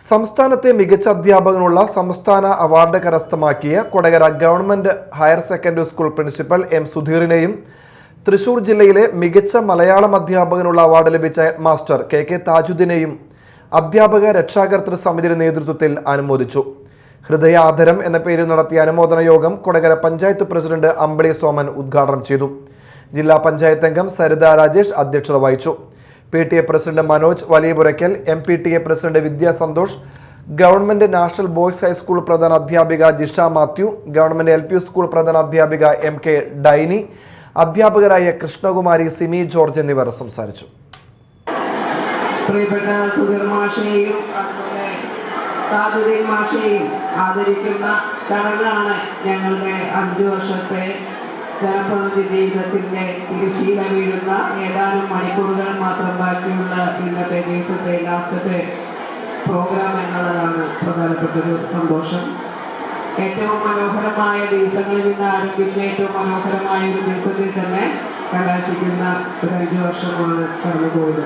സംസ്ഥാനത്തെ മികച്ച അധ്യാപകനുള്ള സംസ്ഥാന അവാർഡ് കരസ്ഥമാക്കിയ Kodakara government higher secondary school principal M സുധീറിനെയും Thrissur ജില്ലയിലെ മികച്ച മലയാളം അധ്യാപകനുള്ള അവാർഡ് ലഭിച്ച ഹെഡ് മാസ്റ്റർ കെ കെ താജുദ്ദീനെയും അധ്യാപക രക്ഷാകർത്തൃ സമിതിയുടെ നേതൃത്വത്തിൽ അനുമോദിച്ചു. ഹൃദയാധരം എന്ന പേരിൽ നടത്തിയ അനുമോദന യോഗം കൊടകര പഞ്ചായത്ത് പ്രസിഡന്റ് അമ്പളി സോമൻ ഉദ്ഘാടനം ചെയ്തു. ജില്ലാ പഞ്ചായത്ത് അംഗം സരിത രാജേഷ് അധ്യക്ഷത വഹിച്ചു. P T A president Manoj Valiyapurackal M P T A president Vidya Santhosh government national boys high school പ്രധാന അധ്യാപിക Jisha Mathew government L P school പ്രധാന അധ്യാപിക എം കെ ഡൈനി അധ്യാപകരായ കൃഷ്ണകുമാരി സിമി ജോർജ് എന്നിവർ സംസാരിച്ചു. പ്രിയപ്പെട്ട ആദരിക്കുന്ന ചടങ്ങാണ് ഞങ്ങളുടെ അഞ്ചു വർഷത്തെ ജനപ്രതിനിധി ജീവിതത്തിന്റെ തിരശീല വീഴുന്ന ഏതാനും മണിക്കൂറുകൾ മാത്രം ബാക്കിയുള്ള ഇന്നത്തെ ദിവസത്തെ ലാസ്റ്റത്തെ പ്രോഗ്രാം എന്നുള്ളതാണ് പ്രധാനപ്പെട്ടൊരു സന്തോഷം. ഏറ്റവും മനോഹരമായ ദിവസങ്ങളിൽ നിന്ന് ആരംഭിച്ച ഏറ്റവും മനോഹരമായ ഒരു ദിവസത്തിൽ തന്നെ കലാശിക്കുന്ന ഒരു അഞ്ചു വർഷമാണ് കടന്നുപോയത്.